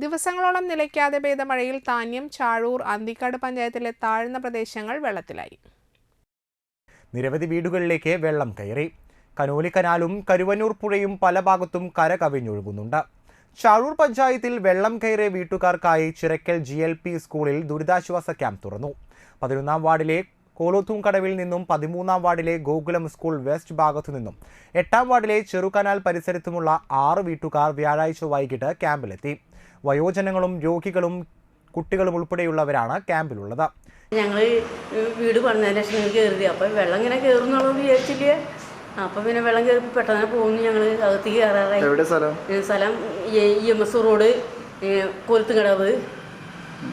ദിവസങ്ങളോളം നിലയ്ക്കാതെ പെയ്ത മഴയിൽ താന്യം ചാഴൂർ അന്തിക്കാട് പഞ്ചായത്തിലെ താഴ്ന്ന പ്രദേശങ്ങൾ വെള്ളത്തിലായി. നിരവധി വീടുകളിലേക്ക് വെള്ളം കയറി. കനോലി കനാലും കരുവന്നൂർ പുഴയും പല ഭാഗത്തും കര കവിഞ്ഞൊഴുകുന്നുണ്ട്. ചാഴൂർ പഞ്ചായത്തിൽ വെള്ളം കയറിയ വീട്ടുകാർക്കായി ചിറക്കൽ ജി സ്കൂളിൽ ദുരിതാശ്വാസ ക്യാമ്പ് തുറന്നു. പതിനൊന്നാം വാർഡിലെ കോലോത്തൂം കടവിൽ നിന്നും പതിമൂന്നാം വാർഡിലെ ഗോകുലം സ്കൂൾ വെസ്റ്റ് ഭാഗത്തു നിന്നും എട്ടാം വാർഡിലെ ചെറുകനാൽ പരിസരത്തുമുള്ള ആറ് വീട്ടുകാർ വ്യാഴാഴ്ച വൈകിട്ട് ക്യാമ്പിലെത്തി. വയോജനങ്ങളും രോഗികളും കുട്ടികളും ഉൾപ്പെടെയുള്ളവരാണ് ക്യാമ്പിലുള്ളത്. ഞങ്ങൾ വീട് പറഞ്ഞതിന് ശേഷം കയറി അപ്പം വെള്ളം ഇങ്ങനെ കയറുന്നുള്ളത് വിചാരിച്ചില്ല? അപ്പം പിന്നെ വെള്ളം കയറി പെട്ടെന്ന് പോകുന്നു ഞങ്ങൾ അകത്ത് കയറാറായി. എവിടെ സ്ഥലം? ഈ സ്ഥലം E M S road Koluthukadavu.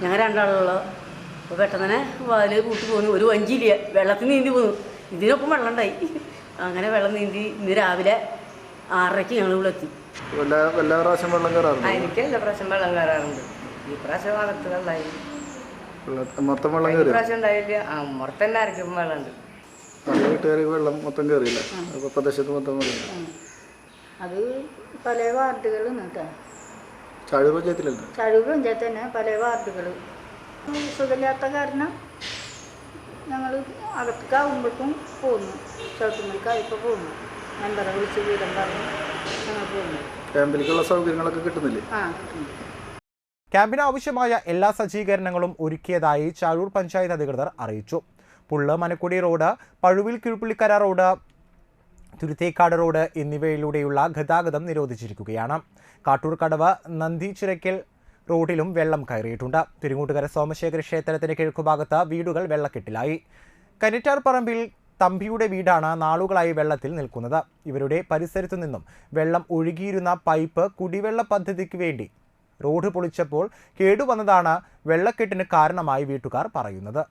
ഞങ്ങൾ രണ്ടാളുള്ള അപ്പോൾ പെട്ടെന്ന് തന്നെ വാൽ കൂട്ടി പോന്നു. ഒരു വഞ്ചിയില്ല. വെള്ളത്തിൽ നീന്തി പോന്നു. ഇതിനൊപ്പം വെള്ളം ഉണ്ടായി അങ്ങനെ വെള്ളം നീന്തി ഇന്ന് രാവിലെ ആറരയ്ക്ക് ഞങ്ങൾ ഇവിടെ എത്തി. എല്ലാ പ്രാവശ്യം വെള്ളം കയറാറുണ്ട്? എനിക്ക് എല്ലാ പ്രാവശ്യം വെള്ളം കയറാറുണ്ട്. ഈ പ്രാവശ്യം അകത്ത് വെള്ളമായി. മൊത്തം വെള്ളം കയറി പ്രാവശ്യം ഉണ്ടായില്ല. ആ മുറത്തന്നെ ആയിരിക്കും പല വീട്ടുകാർക്ക് വെള്ളം മൊത്തം കയറിയില്ല. അപ്പോൾ പ്രദേശത്ത് മൊത്തം വെള്ളം അത് പല വാർഡുകളും കേട്ടോ ചാഴൂർ പഞ്ചായത്തിലല്ല? ചഴിവ് പഞ്ചായത്ത് തന്നെ പല വാർഡുകൾ സുഖമില്ലാത്ത കാരണം ഞങ്ങൾ അകത്തേക്കാവുമ്പോഴേക്കും പോന്നു ചവിട്ടുമൽക്കായപ്പോൾ പോന്നു മെമ്പറെ വിളിച്ച് വീടം പറഞ്ഞു ഞങ്ങൾ പോന്നു ക്യാമ്പിലേക്കുള്ള സൗകര്യങ്ങളൊക്കെ കിട്ടുന്നില്ലേ? ആ കിട്ടുന്നു. ക്യാമ്പിന് ആവശ്യമായ എല്ലാ സജ്ജീകരണങ്ങളും ഒരുക്കിയതായി ചാഴൂർ പഞ്ചായത്ത് അധികൃതർ അറിയിച്ചു. Pulla Manakkudi road Pazhuvil Keezhpullikkara road Thuruthekkad road എന്നിവയിലൂടെയുള്ള ഗതാഗതം നിരോധിച്ചിരിക്കുകയാണ്. കാട്ടൂർ കടവ് നന്ദി ചിറക്കൽ റോഡിലും വെള്ളം കയറിയിട്ടുണ്ട്. തിരുങ്ങൂട്ടുകര സോമശേഖര ക്ഷേത്രത്തിന്റെ കിഴക്കുഭാഗത്ത് വീടുകൾ വെള്ളക്കെട്ടിലായി. കനിറ്റാർ പറമ്പിൽ തമ്പിയുടെ വീടാണ് നാളുകളായി വെള്ളത്തിൽ നിൽക്കുന്നത്. ഇവരുടെ പരിസരത്തു നിന്നും വെള്ളം ഒഴുകിയിരുന്ന പൈപ്പ് കുടിവെള്ള പദ്ധതിക്ക് വേണ്ടി റോഡ് പൊളിച്ചപ്പോൾ കേടുവന്നതാണ് വെള്ളക്കെട്ടിന് കാരണമായി വീട്ടുകാർ പറയുന്നത്.